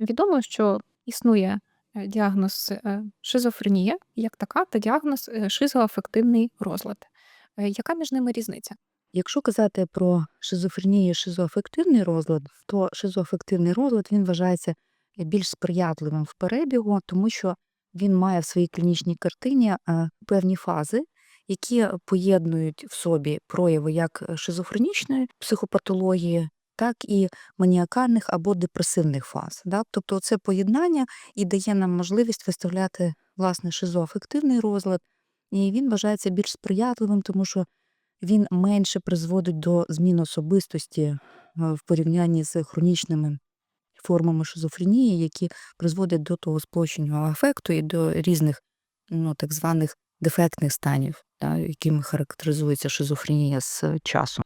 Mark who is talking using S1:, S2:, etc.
S1: Відомо, що існує е, діагноз е, шизофренія як така, та діагноз е, шизоафективний розлад. Яка між ними різниця?
S2: Якщо казати про шизофренію, шизоафективний розлад, то шизоафективний розлад він вважається більш сприятливим в перебігу, тому що він має в своїй клінічній картині певні фази, які поєднують в собі прояви як шизофренічної психопатології, так і маніакальних або депресивних фаз. Да? Тобто це поєднання і дає нам можливість виставляти власне шизоафективний розлад, і він вважається більш сприятливим, тому що він менше призводить до змін особистості е, в порівнянні з хронічними формами шизофренії, які призводять до того сплощеного афекту і до різних ну, так званих дефектних станів, якими характеризується шизофренія з часом.